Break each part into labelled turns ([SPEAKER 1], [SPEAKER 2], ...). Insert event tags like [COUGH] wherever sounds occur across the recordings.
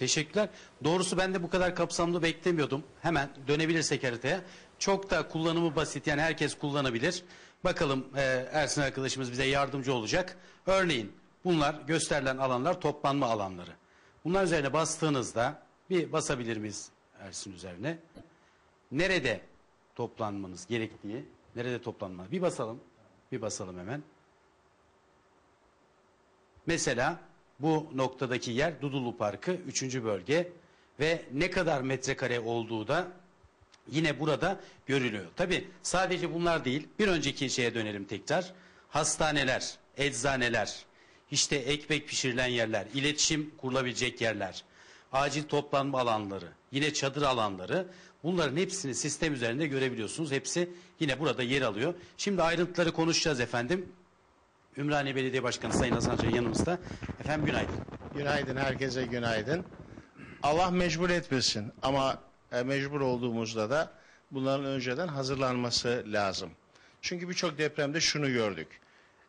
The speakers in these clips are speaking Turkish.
[SPEAKER 1] Teşekkürler. Doğrusu ben de bu kadar kapsamlı beklemiyordum. Hemen dönebilirsek haritaya. Çok da kullanımı basit yani herkes kullanabilir. Bakalım e, Ersin arkadaşımız bize yardımcı olacak. Örneğin bunlar gösterilen alanlar toplanma alanları. Bunlar üzerine bastığınızda bir basabilir miyiz Ersin üzerine? Nerede toplanmanız gerektiği, nerede toplanma? Bir basalım. Bir basalım hemen. Mesela bu noktadaki yer Dudullu Parkı 3. bölge ve ne kadar metrekare olduğu da yine burada görülüyor. Tabi sadece bunlar değil bir önceki şeye dönelim tekrar. Hastaneler, eczaneler, işte ekmek pişirilen yerler, iletişim kurulabilecek yerler, acil toplanma alanları, yine çadır alanları bunların hepsini sistem üzerinde görebiliyorsunuz. Hepsi yine burada yer alıyor. Şimdi ayrıntıları konuşacağız efendim. Ümraniye Belediye Başkanı Sayın Hasan Can yanımızda. Efendim günaydın.
[SPEAKER 2] Günaydın, herkese günaydın. Allah mecbur etmesin ama e, mecbur olduğumuzda da bunların önceden hazırlanması lazım. Çünkü birçok depremde şunu gördük.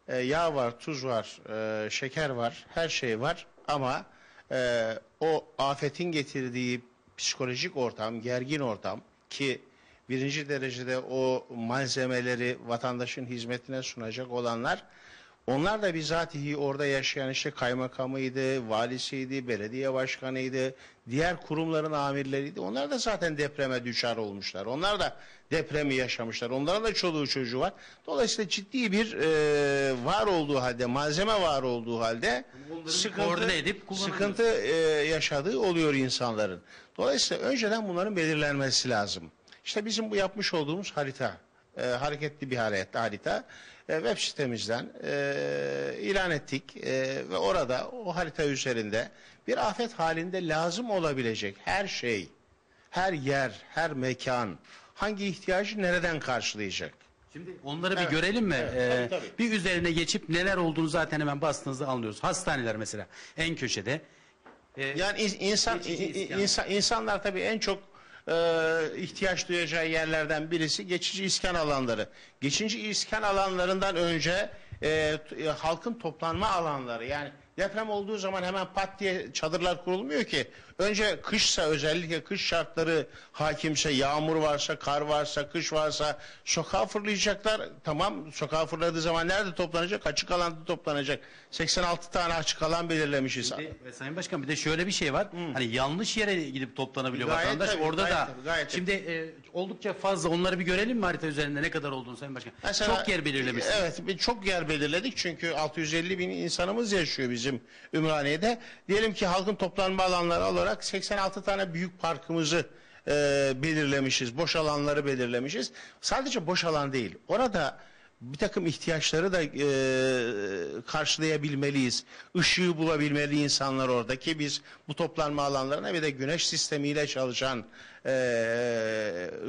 [SPEAKER 2] E, yağ var, tuz var, e, şeker var, her şey var ama e, o afetin getirdiği psikolojik ortam, gergin ortam ki birinci derecede o malzemeleri vatandaşın hizmetine sunacak olanlar onlar da bizatihi orada yaşayan işte kaymakamıydı, valisiydi, belediye başkanıydı, diğer kurumların amirleriydi. Onlar da zaten depreme düşer olmuşlar. Onlar da depremi yaşamışlar. Onların da çoluğu çocuğu var. Dolayısıyla ciddi bir e, var olduğu halde, malzeme var olduğu halde
[SPEAKER 1] koordine edip
[SPEAKER 2] sıkıntı e, yaşadığı oluyor insanların. Dolayısıyla önceden bunların belirlenmesi lazım. İşte bizim bu yapmış olduğumuz harita, e, hareketli bir harita, harita e, web sitemizden e, ilan ettik e, ve orada o harita üzerinde bir afet halinde lazım olabilecek her şey, her yer, her mekan hangi ihtiyacı nereden karşılayacak?
[SPEAKER 1] Şimdi onları bir
[SPEAKER 2] Evet,
[SPEAKER 1] görelim mi?
[SPEAKER 2] evet,
[SPEAKER 1] Ee,
[SPEAKER 2] tabii, tabii.
[SPEAKER 1] Bir üzerine geçip neler olduğunu zaten hemen bastığınızda anlıyoruz. Hastaneler mesela en köşede. Ee,
[SPEAKER 2] Yani in- insan insan insanlar tabii en çok e, ihtiyaç duyacağı yerlerden birisi geçici iskan alanları. Geçici iskan alanlarından önce e, e, halkın toplanma alanları. Yani deprem olduğu zaman hemen pat diye çadırlar kurulmuyor ki. Önce kışsa özellikle kış şartları hakimse, yağmur varsa, kar varsa, kış varsa sokağa fırlayacaklar. Tamam sokağa fırladığı zaman nerede toplanacak? Açık alanda toplanacak. 86 tane açık alan belirlemişiz.
[SPEAKER 1] bir de- ve Sayın Başkan bir de şöyle bir şey var. Hani yanlış yere gidip toplanabiliyor
[SPEAKER 2] Gayet
[SPEAKER 1] vatandaş.
[SPEAKER 2] tabii,
[SPEAKER 1] Orada
[SPEAKER 2] gayet
[SPEAKER 1] da
[SPEAKER 2] tabii, gayet
[SPEAKER 1] şimdi e, oldukça fazla onları bir görelim mi harita üzerinde ne kadar olduğunu Sayın Başkan?
[SPEAKER 2] Mesela-
[SPEAKER 1] Çok yer belirlemişsiniz.
[SPEAKER 2] Evet bir çok yer belirledik çünkü 650 bin insanımız yaşıyor bizim Ümraniye'de. Diyelim ki halkın toplanma alanları olarak 86 tane büyük parkımızı e, belirlemişiz. Boş alanları belirlemişiz. Sadece boş alan değil. Orada bir takım ihtiyaçları da e, karşılayabilmeliyiz. Işığı bulabilmeli insanlar orada ki biz bu toplanma alanlarına bir de güneş sistemiyle çalışan e,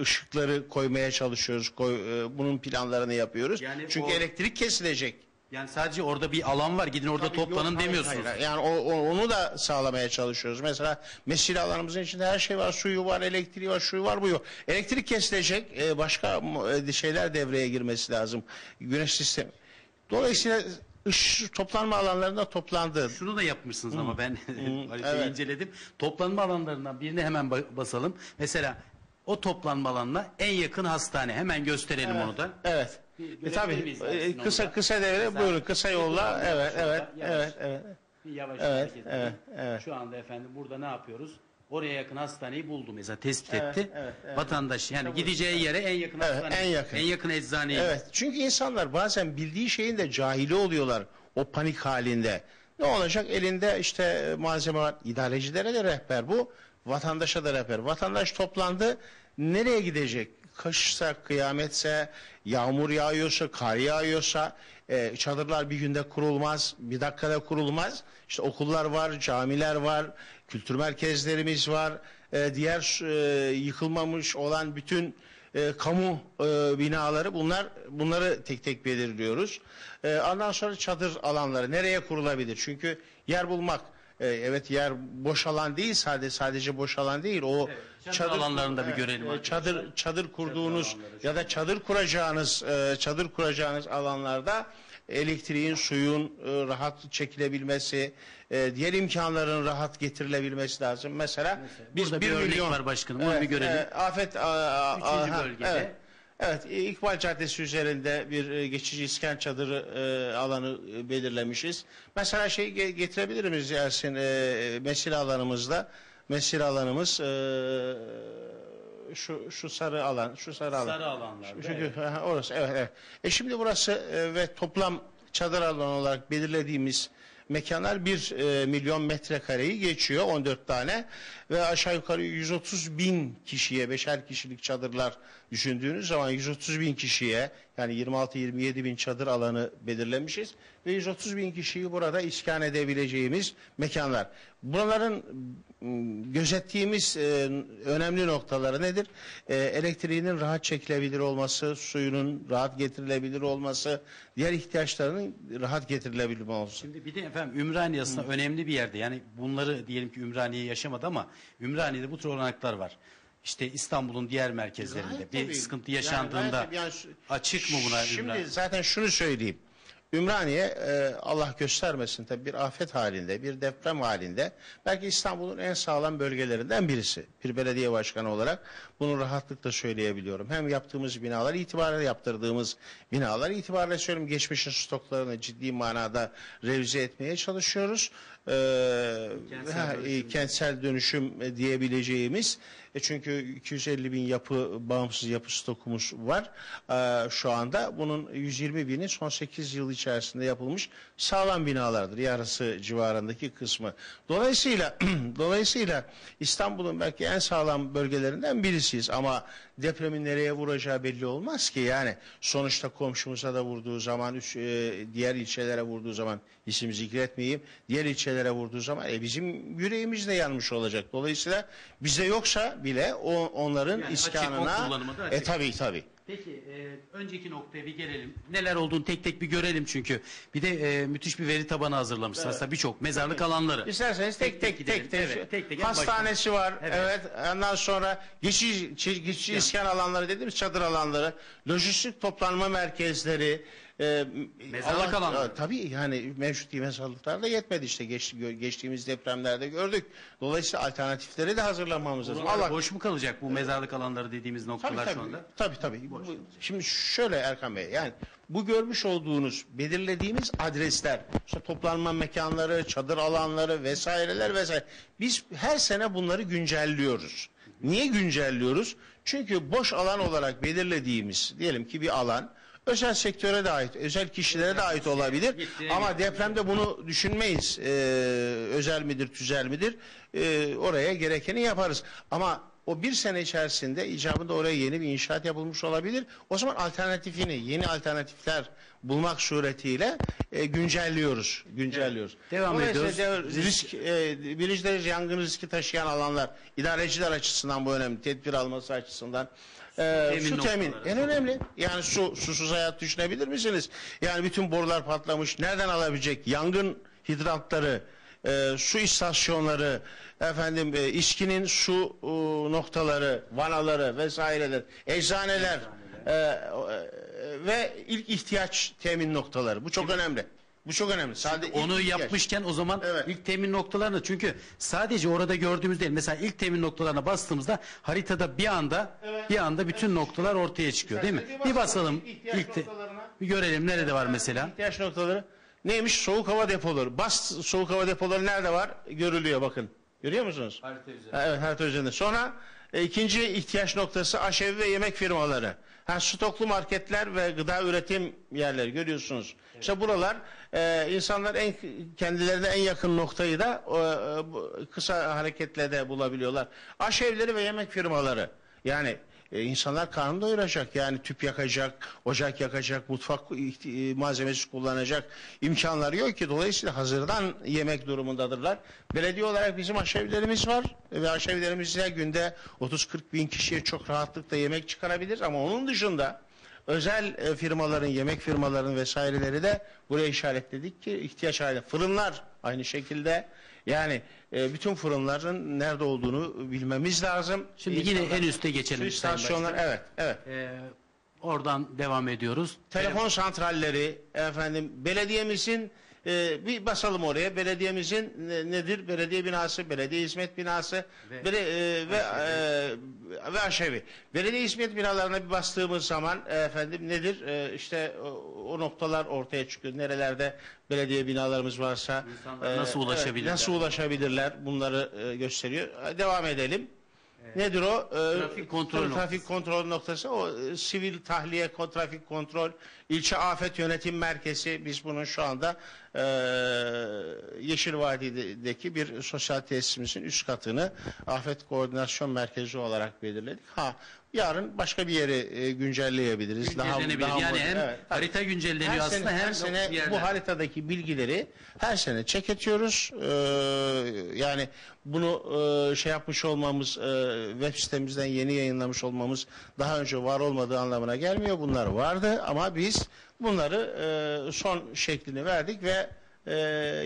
[SPEAKER 2] ışıkları koymaya çalışıyoruz. Koy, e, bunun planlarını yapıyoruz.
[SPEAKER 1] Yani
[SPEAKER 2] Çünkü
[SPEAKER 1] o-
[SPEAKER 2] elektrik kesilecek.
[SPEAKER 1] Yani sadece orada bir alan var gidin orada
[SPEAKER 2] Tabii
[SPEAKER 1] toplanın
[SPEAKER 2] yok, hayır,
[SPEAKER 1] demiyorsunuz.
[SPEAKER 2] hayır. Yani o- o- onu da sağlamaya çalışıyoruz. Mesela mesire alanımızın içinde her şey var. Suyu var, elektriği var, şuyu var, bu yok. Elektrik kesilecek. e, başka e, şeyler devreye girmesi lazım. Güneş sistemi. Dolayısıyla ış, toplanma alanlarında toplandı.
[SPEAKER 1] Şunu da yapmışsınız ama ben [LAUGHS] haritayı
[SPEAKER 2] evet.
[SPEAKER 1] inceledim. Toplanma alanlarından birine hemen ba- basalım. Mesela o toplanma alanına en yakın hastane. Hemen gösterelim onu da.
[SPEAKER 2] Evet. E, tabii e, kısa
[SPEAKER 1] orada?
[SPEAKER 2] kısa devre
[SPEAKER 1] Mesela
[SPEAKER 2] buyurun kısa yolla evet evet evet evet.
[SPEAKER 1] Yavaş
[SPEAKER 2] Evet,
[SPEAKER 1] hareket
[SPEAKER 2] evet, evet.
[SPEAKER 1] Şu anda efendim burada ne yapıyoruz? Oraya yakın hastaneyi buldu mesela tespit
[SPEAKER 2] Evet,
[SPEAKER 1] etti.
[SPEAKER 2] evet, evet.
[SPEAKER 1] Vatandaş yani gideceği yere en yakın
[SPEAKER 2] Evet,
[SPEAKER 1] hastane.
[SPEAKER 2] en yakın.
[SPEAKER 1] En yakın eczaneyi.
[SPEAKER 2] Evet çünkü insanlar bazen bildiği şeyin de cahili oluyorlar o panik halinde. Ne olacak elinde işte e, malzeme var. İdarecilere de rehber bu. Vatandaşa da rehber. Vatandaş toplandı. Nereye gidecek? Kışsa, kıyametse, yağmur yağıyorsa, kar yağıyorsa e, çadırlar bir günde kurulmaz, bir dakikada kurulmaz. İşte okullar var, camiler var, kültür merkezlerimiz var, e, diğer e, yıkılmamış olan bütün e, kamu e, binaları bunlar bunları tek tek belirliyoruz. E, ondan sonra çadır alanları nereye kurulabilir? Çünkü yer bulmak e, evet yer boş alan değil sadece sadece boş alan değil o
[SPEAKER 1] Evet, çadır alanlarını da bir görelim
[SPEAKER 2] e, çadır çadır kurduğunuz
[SPEAKER 1] alanları
[SPEAKER 2] ya da çadır kuracağınız e, çadır kuracağınız alanlarda elektriğin, suyun e, rahat çekilebilmesi, e, diğer imkanların rahat getirilebilmesi lazım. Mesela, biz
[SPEAKER 1] burada bir örnek var başkanım, onu bir görelim.
[SPEAKER 2] e, afet a, a,
[SPEAKER 1] Üçüncü bölgede.
[SPEAKER 2] Evet. Evet, İkbal Caddesi üzerinde bir e, geçici iskan çadırı e, alanı e, belirlemişiz. Mesela şey ge- getirebilir miyiz Ersin, e, mesire alanımızda? Mesire alanımız e, şu şu sarı alan, şu sarı alan.
[SPEAKER 1] Sarı alanlarda,
[SPEAKER 2] Çünkü ha, orası evet evet. E şimdi burası e, ve toplam çadır alanı olarak belirlediğimiz mekanlar 1 e, milyon metrekareyi geçiyor 14 tane. Ve aşağı yukarı 130 bin kişiye beşer kişilik çadırlar düşündüğünüz zaman 130 bin kişiye yani 26-27 bin çadır alanı belirlemişiz ve 130 bin kişiyi burada iskan edebileceğimiz mekanlar. Bunların m, gözettiğimiz e, önemli noktaları nedir? E, elektriğinin rahat çekilebilir olması, suyunun rahat getirilebilir olması, diğer ihtiyaçlarının rahat getirilebilir olması.
[SPEAKER 1] Şimdi bir de efendim Ümraniye aslında önemli bir yerde. Yani bunları diyelim ki Ümraniye yaşamadı ama Ümraniye'de bu tür olanaklar var. İşte İstanbul'un diğer merkezlerinde
[SPEAKER 2] Gayet
[SPEAKER 1] bir
[SPEAKER 2] tabii.
[SPEAKER 1] sıkıntı
[SPEAKER 2] Yani
[SPEAKER 1] yaşandığında
[SPEAKER 2] gayet- yani şu-
[SPEAKER 1] açık mı buna
[SPEAKER 2] Şimdi
[SPEAKER 1] Ümraniye?
[SPEAKER 2] zaten şunu söyleyeyim. Ümraniye e, Allah göstermesin tabii bir afet halinde, bir deprem halinde belki İstanbul'un en sağlam bölgelerinden birisi. Bir belediye başkanı olarak bunu rahatlıkla söyleyebiliyorum. Hem yaptığımız binalar itibariyle yaptırdığımız binalar itibariyle söylüyorum geçmişin stoklarını ciddi manada revize etmeye çalışıyoruz. Ee,
[SPEAKER 1] Kentsel
[SPEAKER 2] ha,
[SPEAKER 1] dönüşüm.
[SPEAKER 2] e, kentsel dönüşüm e, diyebileceğimiz e, çünkü 250 bin yapı bağımsız yapı stokumuz var e, şu anda bunun 120 bini son 8 yıl içerisinde yapılmış sağlam binalardır yarısı civarındaki kısmı. Dolayısıyla [CLEARS THROAT] dolayısıyla İstanbul'un belki en sağlam bölgelerinden birisiyiz. Ama depremin nereye vuracağı belli olmaz ki. Yani sonuçta komşumuza da vurduğu zaman üç, e, diğer ilçelere vurduğu zaman isim zikretmeyeyim diğer ilçelere vurduğu zaman e, bizim yüreğimiz de yanmış olacak. Dolayısıyla bize yoksa bile o onların
[SPEAKER 1] Yani açık,
[SPEAKER 2] iskanına
[SPEAKER 1] o kullanıma da
[SPEAKER 2] e
[SPEAKER 1] açık.
[SPEAKER 2] tabi tabi
[SPEAKER 1] Peki e, önceki noktaya bir gelelim. Neler olduğunu tek tek bir görelim çünkü. Bir de e, müthiş bir veri tabanı hazırlamışsın. Aslında birçok mezarlık alanları.
[SPEAKER 2] İsterseniz tek tek tek tek,
[SPEAKER 1] gidelim. Evet, tek tek en
[SPEAKER 2] hastanesi var
[SPEAKER 1] Evet.
[SPEAKER 2] evet. ondan sonra geçici çi- geçici iskan alanları dediğimiz çadır alanları lojistik toplanma merkezleri e,
[SPEAKER 1] Mezarlık alanları.
[SPEAKER 2] E, tabii yani mevcut mezarlıklar da yetmedi işte geç, geçtiğimiz depremlerde gördük dolayısıyla alternatifleri de hazırlamamız lazım Allah
[SPEAKER 1] boş mu kalacak bu mezarlık alanları dediğimiz
[SPEAKER 2] Tabii
[SPEAKER 1] noktalar
[SPEAKER 2] tabii.
[SPEAKER 1] şu anda?
[SPEAKER 2] Tabii tabii. Bu- Şimdi şöyle Erkan Bey yani bu görmüş olduğunuz belirlediğimiz adresler işte toplanma mekanları, çadır alanları vesaireler vesaire. Biz her sene bunları güncelliyoruz. Niye güncelliyoruz? Çünkü boş alan olarak belirlediğimiz diyelim ki bir alan özel sektöre de ait, özel kişilere de ait olabilir.
[SPEAKER 1] Gitti,
[SPEAKER 2] Ama depremde bunu düşünmeyiz. Ee, özel midir, tüzel midir? Ee, oraya gerekeni yaparız. Ama o bir sene içerisinde icabında oraya yeni bir inşaat yapılmış olabilir. O zaman alternatifini, yeni alternatifler bulmak suretiyle e, güncelliyoruz. Güncelliyoruz.
[SPEAKER 1] Devam
[SPEAKER 2] Dolayısıyla
[SPEAKER 1] ediyoruz.
[SPEAKER 2] de- Risk, e, birinci derece yangın riski taşıyan alanlar, idareciler açısından bu önemli. Tedbir alması açısından. E,
[SPEAKER 1] Temin
[SPEAKER 2] su temin en önemli. Yani su, susuz hayat düşünebilir misiniz? Yani bütün borular patlamış. Nereden alabilecek? Yangın hidrantları, e, su istasyonları, efendim e, içkinin su e, noktaları, vanaları vesaireler, eczaneler e, e, ve ilk ihtiyaç temin noktaları. Bu çok önemli. Bu çok önemli. Sadece ilk
[SPEAKER 1] Onu
[SPEAKER 2] ihtiyaç.
[SPEAKER 1] yapmışken o zaman
[SPEAKER 2] Evet.
[SPEAKER 1] ilk temin noktalarını çünkü sadece orada gördüğümüz değil. Mesela ilk temin noktalarına bastığımızda haritada bir anda bir anda bütün noktalar ortaya çıkıyor değil mi?
[SPEAKER 2] Bir
[SPEAKER 1] Bir basalım
[SPEAKER 2] basalım ihtiyaç
[SPEAKER 1] ilk te-
[SPEAKER 2] noktalarına.
[SPEAKER 1] bir görelim nerede var mesela.
[SPEAKER 2] İhtiyaç noktaları neymiş? Soğuk hava depoları. Bas soğuk hava depoları nerede var? Görülüyor bakın. Görüyor musunuz?
[SPEAKER 1] Harita üzerinde.
[SPEAKER 2] Ha, Evet harita üzerinde. Sonra e, ikinci ihtiyaç noktası aşevi ve yemek firmaları. Ha, stoklu marketler ve gıda üretim yerleri görüyorsunuz. İşte buralar e, insanlar en kendilerine en yakın noktayı da e, kısa hareketle de bulabiliyorlar. Aşevleri ve yemek firmaları. Yani e, insanlar karnını doyuracak. Yani tüp yakacak, ocak yakacak, mutfak e, malzemesi kullanacak imkanları yok ki. Dolayısıyla hazırdan yemek durumundadırlar. Belediye olarak bizim aşevlerimiz var ve aşevlerimizle günde 30-40 bin kişiye çok rahatlıkla yemek çıkarabilir. Ama onun dışında özel e, firmaların, yemek firmaların vesaireleri de buraya işaretledik ki ihtiyaç haline. Fırınlar aynı şekilde. Yani e, bütün fırınların nerede olduğunu bilmemiz lazım.
[SPEAKER 1] Şimdi yine
[SPEAKER 2] İnsanlar-
[SPEAKER 1] en üste geçelim
[SPEAKER 2] Su istasyonlar evet evet.
[SPEAKER 1] Ee, Oradan devam ediyoruz.
[SPEAKER 2] Telefon santralleri efendim belediyemizin e, bir basalım oraya. Belediyemizin ne- nedir? Belediye binası, belediye hizmet binası
[SPEAKER 1] Ve-
[SPEAKER 2] ve e, ve e, ve aşevi. Belediye hizmet binalarına bir bastığımız zaman e, efendim nedir? E, işte o, o noktalar ortaya çıkıyor. Nerelerde belediye binalarımız varsa
[SPEAKER 1] İnsanlar nasıl ulaşabilirler?
[SPEAKER 2] nasıl ulaşabilirler? Bunları e, gösteriyor. E, Devam edelim. Nedir o? E,
[SPEAKER 1] Trafik kontrol
[SPEAKER 2] tabii
[SPEAKER 1] noktası.
[SPEAKER 2] Trafik kontrol noktası o e, sivil tahliye, trafik kontrol, ilçe afet yönetim merkezi. Biz bunun şu anda e, Yeşil Vadi'deki bir sosyal tesisimizin üst katını afet koordinasyon merkezi olarak belirledik. Ha yarın başka bir yeri e, güncelleyebiliriz.
[SPEAKER 1] Güncellenebilir. yani
[SPEAKER 2] modern-
[SPEAKER 1] hem
[SPEAKER 2] evet,
[SPEAKER 1] harita güncelleniyor
[SPEAKER 2] her
[SPEAKER 1] aslında
[SPEAKER 2] sene,
[SPEAKER 1] hem
[SPEAKER 2] her sene
[SPEAKER 1] bir yerler.
[SPEAKER 2] bu haritadaki bilgileri her sene check ediyoruz. Ee, yani bunu e, şey yapmış olmamız, e, web sitemizden yeni yayınlamış olmamız daha önce var olmadığı anlamına gelmiyor. Bunlar vardı ama biz bunları e, son şeklini verdik ve e,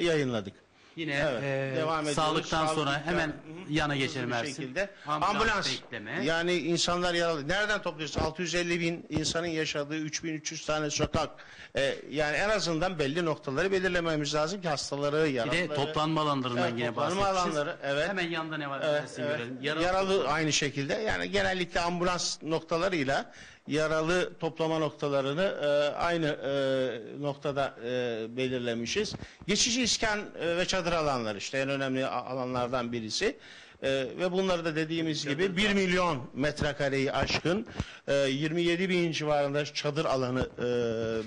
[SPEAKER 2] yayınladık.
[SPEAKER 1] Yine
[SPEAKER 2] Evet,
[SPEAKER 1] e,
[SPEAKER 2] devam ediyoruz.
[SPEAKER 1] sağlıktan sonra
[SPEAKER 2] Sağlıktan,
[SPEAKER 1] hemen yana
[SPEAKER 2] hızlı
[SPEAKER 1] geçelim
[SPEAKER 2] bir
[SPEAKER 1] Ersin.
[SPEAKER 2] şekilde.
[SPEAKER 1] Ambulans, bekleme.
[SPEAKER 2] Yani insanlar yaralı. Nereden topluyoruz? 650 bin insanın yaşadığı 3300 tane sokak. Ee, yani en azından belli noktaları belirlememiz lazım ki hastaları,
[SPEAKER 1] bir
[SPEAKER 2] yaralıları.
[SPEAKER 1] de toplanma alanlarından
[SPEAKER 2] Evet,
[SPEAKER 1] yine
[SPEAKER 2] toplanma
[SPEAKER 1] bahsetmişiz.
[SPEAKER 2] alanları, evet.
[SPEAKER 1] Hemen yanında ne var
[SPEAKER 2] Evet,
[SPEAKER 1] Ersin
[SPEAKER 2] evet.
[SPEAKER 1] görelim.
[SPEAKER 2] Yaralı,
[SPEAKER 1] Yaralı,
[SPEAKER 2] aynı şekilde. Yani genellikle ambulans noktalarıyla yaralı toplama noktalarını e, aynı e, noktada e, belirlemişiz. Geçici iskan e, ve çadır alanları işte en önemli alanlardan birisi. E, ve bunları da dediğimiz gibi 1 milyon metrekareyi aşkın e, 27 bin civarında çadır alanı e,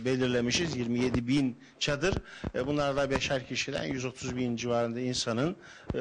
[SPEAKER 2] belirlemişiz. 27 bin çadır. E, bunlar da beşer kişiden 130 bin civarında insanın e,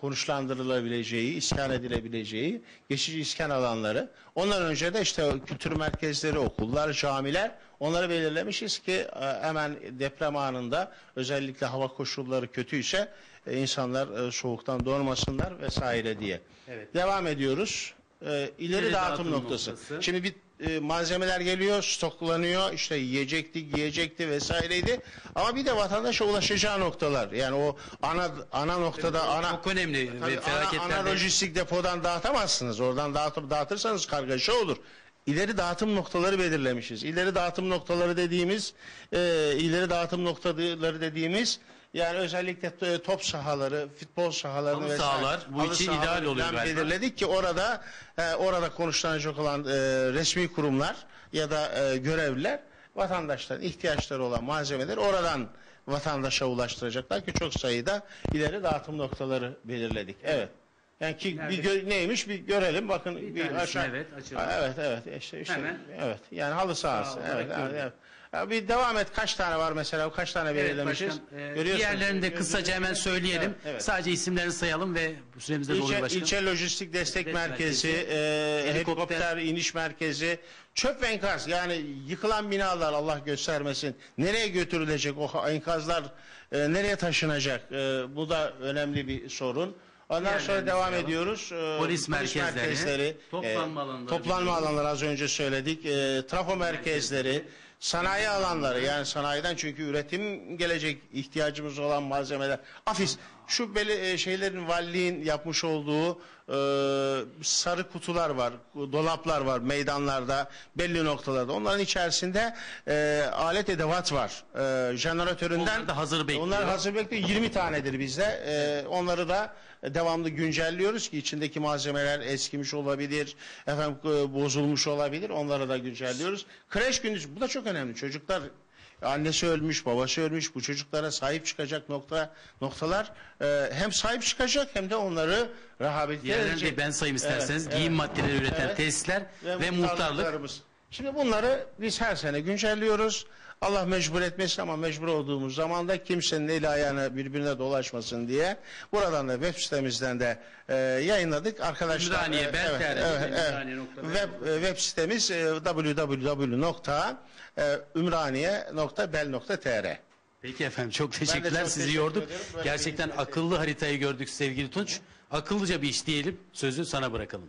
[SPEAKER 2] konuşlandırılabileceği, iskan edilebileceği geçici iskan alanları. Ondan önce de işte kültür merkezleri, okullar, camiler onları belirlemişiz ki e, hemen deprem anında özellikle hava koşulları kötüyse e, insanlar e, soğuktan donmasınlar vesaire diye.
[SPEAKER 1] Evet.
[SPEAKER 2] Devam ediyoruz. E, ileri, dağıtım,
[SPEAKER 1] dağıtım
[SPEAKER 2] noktası.
[SPEAKER 1] noktası.
[SPEAKER 2] Şimdi bir e, malzemeler geliyor, stoklanıyor, işte yiyecekti, giyecekti vesaireydi. Ama bir de vatandaşa ulaşacağı noktalar. Yani o ana ana noktada ana
[SPEAKER 1] çok önemli
[SPEAKER 2] Tabii
[SPEAKER 1] ve
[SPEAKER 2] ana, ana lojistik depodan dağıtamazsınız. Oradan dağıtıp dağıtırsanız kargaşa olur. İleri dağıtım noktaları belirlemişiz. İleri dağıtım noktaları dediğimiz, e, ileri dağıtım noktaları dediğimiz yani özellikle t- top sahaları, futbol sahaları
[SPEAKER 1] Halı
[SPEAKER 2] vesaire.
[SPEAKER 1] sahalar bu
[SPEAKER 2] halı
[SPEAKER 1] için ideal oluyor galiba.
[SPEAKER 2] belirledik ki orada e, orada konuşlanacak olan e, resmi kurumlar ya da e, görevliler vatandaşların ihtiyaçları olan malzemeleri oradan vatandaşa ulaştıracaklar ki çok sayıda ileri dağıtım noktaları belirledik. Evet. Yani ki
[SPEAKER 1] Nerede?
[SPEAKER 2] bir gö- neymiş bir görelim bakın
[SPEAKER 1] Bir
[SPEAKER 2] bir,
[SPEAKER 1] tanesini
[SPEAKER 2] aşağı.
[SPEAKER 1] evet, açalım.
[SPEAKER 2] Ha, evet evet işte işte
[SPEAKER 1] Hemen.
[SPEAKER 2] evet yani halı sahası.
[SPEAKER 1] Sağ
[SPEAKER 2] Evet, evet, evet. Ya bir devam et kaç tane var mesela kaç tane belirlemişiz?
[SPEAKER 1] başkan. E,
[SPEAKER 2] Görüyorsunuz.
[SPEAKER 1] diğerlerini de kısaca hemen söyleyelim.
[SPEAKER 2] Evet, evet.
[SPEAKER 1] Sadece isimlerini sayalım ve bu süremizde doluyor
[SPEAKER 2] İlçe, ilçe lojistik destek
[SPEAKER 1] Destek
[SPEAKER 2] merkezi,
[SPEAKER 1] merkezi,
[SPEAKER 2] e,
[SPEAKER 1] helikopter.
[SPEAKER 2] helikopter iniş merkezi, çöp ve enkaz yani yıkılan binalar Allah göstermesin. Nereye götürülecek o enkazlar e, nereye taşınacak? E, bu da önemli bir sorun. Ondan
[SPEAKER 1] Diğerlerini
[SPEAKER 2] sonra devam
[SPEAKER 1] sayalım.
[SPEAKER 2] ediyoruz. E,
[SPEAKER 1] Polis merkezleri, toplanma
[SPEAKER 2] e,
[SPEAKER 1] alanları
[SPEAKER 2] Toplanma alanları az önce söyledik. E, trafo merkezleri, sanayi alanları yani sanayiden çünkü üretim gelecek ihtiyacımız olan malzemeler. Afis şu beli e, şeylerin valiliğin yapmış olduğu e, sarı kutular var, dolaplar var meydanlarda, belli noktalarda. Onların içerisinde e, alet edevat var. E, jeneratöründen
[SPEAKER 1] Onlar da hazır bekliyor.
[SPEAKER 2] Onlar hazır bekliyor. 20 tanedir bizde. E, onları da devamlı güncelliyoruz ki içindeki malzemeler eskimiş olabilir, efendim e, bozulmuş olabilir. Onları da güncelliyoruz. Kreş gündüz bu da çok önemli. Çocuklar annesi ölmüş, babası ölmüş. Bu çocuklara sahip çıkacak nokta noktalar e, hem sahip çıkacak hem de onları
[SPEAKER 1] Diğerlerini
[SPEAKER 2] edecek.
[SPEAKER 1] de ben sayayım isterseniz.
[SPEAKER 2] Evet,
[SPEAKER 1] Giyim
[SPEAKER 2] evet.
[SPEAKER 1] maddeleri üreten
[SPEAKER 2] Evet.
[SPEAKER 1] tesisler ve, muhtarlık.
[SPEAKER 2] Şimdi bunları biz her sene güncelliyoruz. Allah mecbur etmesin ama mecbur olduğumuz zaman da kimsenin eli ayağını birbirine dolaşmasın diye buradan da web sitemizden de e, yayınladık. Arkadaşlar
[SPEAKER 1] Ümraniye,
[SPEAKER 2] e, evet, evet, web, e, web sitemiz e, www.ümraniye.bel.tr
[SPEAKER 1] Peki efendim çok teşekkürler.
[SPEAKER 2] çok
[SPEAKER 1] Sizi
[SPEAKER 2] teşekkür
[SPEAKER 1] yorduk. Gerçekten
[SPEAKER 2] bir-
[SPEAKER 1] akıllı haritayı gördük sevgili Tunç. Akıllıca bir iş diyelim. Sözü sana bırakalım.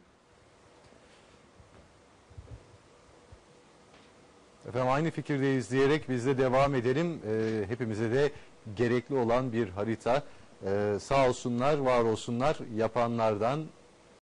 [SPEAKER 3] Efendim aynı fikirdeyiz diyerek biz de devam edelim. Ee, hepimize de gerekli olan bir harita. Ee, sağ olsunlar, var olsunlar yapanlardan